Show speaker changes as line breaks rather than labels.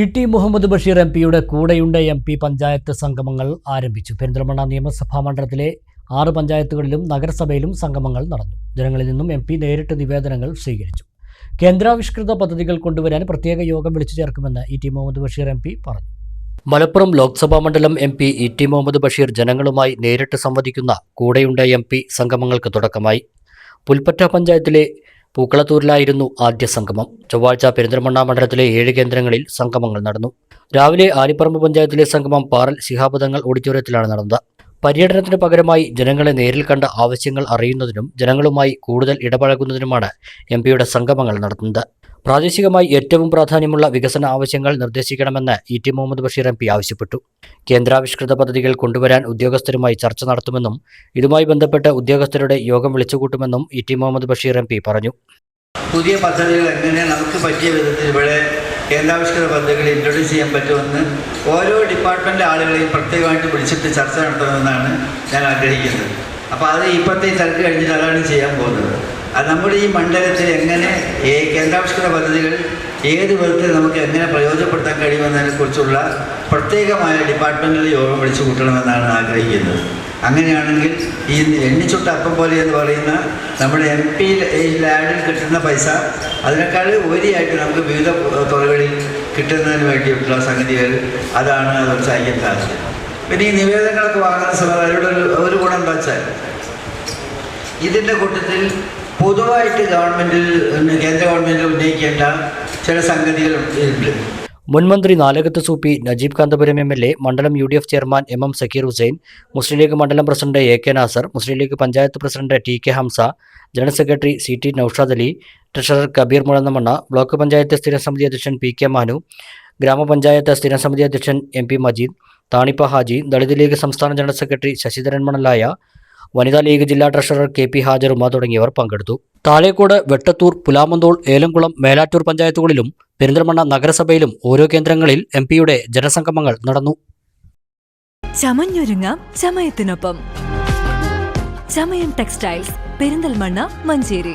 E T Muhammad Basheer M പിയുടെ കൂടെയുണ്ട് M P panchayat സംഗമങ്ങൾ ആരംഭിച്ചു. പെരിന്തൽമണ്ണ നിയമസഭാ മണ്ഡലത്തിലെ ആറ് പഞ്ചായത്തുകളിലും നഗരസഭയിലും സംഗമങ്ങൾ നടന്നു. ജനങ്ങളിൽ നിന്നും എം പി നേരിട്ട് നിവേദനങ്ങൾ സ്വീകരിച്ചു. കേന്ദ്രാവിഷ്കൃത പദ്ധതികൾ കൊണ്ടുവരാൻ പ്രത്യേക യോഗം വിളിച്ചു ചേർക്കുമെന്ന് E T Muhammad Basheer M P പറഞ്ഞു. മലപ്പുറം ലോക്സഭാ മണ്ഡലം M P E T Muhammad Basheer ജനങ്ങളുമായി നേരിട്ട് സംവദിക്കുന്ന കൂടെയുണ്ട് എം പി സംഗമങ്ങൾക്ക് തുടക്കമായി. പുൽപ്പറ്റ പഞ്ചായത്തിലെ പൂക്കളത്തൂരിലായിരുന്നു ആദ്യ സംഗമം. ചൊവ്വാഴ്ച പെരിന്തൽമണ്ണ മണ്ഡലത്തിലെ ഏഴ് കേന്ദ്രങ്ങളിൽ സംഗമങ്ങൾ നടന്നു. രാവിലെ ആലിപ്പറമ്പ് പഞ്ചായത്തിലെ സംഗമം പാറൽ ശിഹാബദങ്ങൾ ഓഡിറ്റോറിയത്തിലാണ് നടന്നത്. പര്യടനത്തിന് പകരമായി ജനങ്ങളെ നേരിൽ കണ്ട ആവശ്യങ്ങൾ അറിയുന്നതിനും ജനങ്ങളുമായി കൂടുതൽ ഇടപഴകുന്നതിനുമാണ് എം സംഗമങ്ങൾ നടത്തുന്നത്. പ്രാദേശികമായി ഏറ്റവും പ്രാധാന്യമുള്ള വികസന ആവശ്യങ്ങൾ നിർദ്ദേശിക്കണമെന്ന് E T Muhammad Basheer M P ആവശ്യപ്പെട്ടു. കേന്ദ്രാവിഷ്കൃത പദ്ധതികൾ കൊണ്ടുവരാൻ ഉദ്യോഗസ്ഥരുമായി ചർച്ച നടത്തുമെന്നും ഇതുമായി ബന്ധപ്പെട്ട് ഉദ്യോഗസ്ഥരുടെ യോഗം വിളിച്ചുകൂട്ടുമെന്നും E T Muhammad Basheer M P പറഞ്ഞു.
പുതിയ പദ്ധതികൾ എങ്ങനെ നമുക്ക് പറ്റിയ വിധത്തിൽ ഇവിടെ കേന്ദ്രാവിഷ്കൃത പദ്ധതികൾ ഇൻട്രൊഡ്യൂസ് ചെയ്യാൻ പറ്റുമെന്ന് ഓരോ ഡിപ്പാർട്ട്മെന്റ് ആളുകളെയും പ്രത്യേകമായിട്ട് വിളിച്ചിട്ട് ചർച്ച നടത്തണമെന്നാണ് ഞാൻ ആഗ്രഹിക്കുന്നത്. അപ്പോൾ അത് ഇപ്പോഴത്തെ ഈ തിരക്ക് കഴിഞ്ഞിട്ട് അതാണ് ചെയ്യാൻ പോകുന്നത്. അത് നമ്മുടെ ഈ മണ്ഡലത്തിൽ എങ്ങനെ കേന്ദ്രാവിഷ്കൃത പദ്ധതികൾ ഏത് വിധത്തിൽ നമുക്ക് എങ്ങനെ പ്രയോജനപ്പെടുത്താൻ കഴിയുമെന്നതിനെക്കുറിച്ചുള്ള പ്രത്യേകമായ ഡിപ്പാർട്ട്മെന്റിൽ യോഗം വിളിച്ചു കൂട്ടണമെന്നാണ് ആഗ്രഹിക്കുന്നത്. അങ്ങനെയാണെങ്കിൽ ഈ എണ്ണിച്ചുട്ട അപ്പം പോലെ എന്ന് പറയുന്ന നമ്മുടെ എം പി ലാഡിൽ കിട്ടുന്ന പൈസ അതിനേക്കാൾ ഉപരിയായിട്ട് നമുക്ക് വിവിധ തുറകളിൽ കിട്ടുന്നതിന് വേണ്ടിയിട്ടുള്ള സംഗതികൾ അതാണ് ഉത്സാഹിക്കാൻ സാധിച്ചത്. പിന്നെ ഈ നിവേദനങ്ങളൊക്കെ വാങ്ങുന്ന സമയത്ത് അവരുടെ ഒരു ഗുണം എന്താ വെച്ചാൽ ഇതിന്റെ കൂട്ടത്തിൽ പൊതുവായിട്ട് ഗവൺമെന്റിൽ കേന്ദ്ര ഗവൺമെന്റിൽ ഉന്നയിക്കേണ്ട ചില സംഗതികൾ ഉണ്ട്.
മുൻമന്ത്രി Nalakath Soopy Najeeb Kanthapuram M L A മണ്ഡലം U D F chairman M M Sakeer Hussain Muslim League മണ്ഡലം president A K Nasar Muslim League panchayat president T K Hamza general secretary C T Noushad Ali treasurer Kabeer Mulannamanna block panchayat സ്ഥിരം സമിതി അധ്യക്ഷൻ P K Manu ഗ്രാമപഞ്ചായത്ത് സ്ഥിരം സമിതി അധ്യക്ഷൻ M P Majeed Thanippa Haji Dalit League സംസ്ഥാന general secretary Sasidharan Manalaya Vanitha League ജില്ലാ ട്രഷറർ കെ പി ഹാജറുമ തുടങ്ങിയവർ പങ്കെടുത്തു. താഴേക്കോട് വെട്ടത്തൂർ പുലാമന്തോൾ ഏലംകുളം മേലാറ്റൂർ പഞ്ചായത്തുകളിലും പെരിന്തൽമണ്ണ നഗരസഭയിലും ഓരോ കേന്ദ്രങ്ങളിൽ എം പിയുടെ ജനസംഗമങ്ങൾ നടന്നു.
ചമഞ്ഞൊരുങ്ങാം ചമയത്തിനൊപ്പം. ചമയം ടെക്സ്റ്റൈൽസ് പെരിന്തൽമണ്ണ മഞ്ചേരി.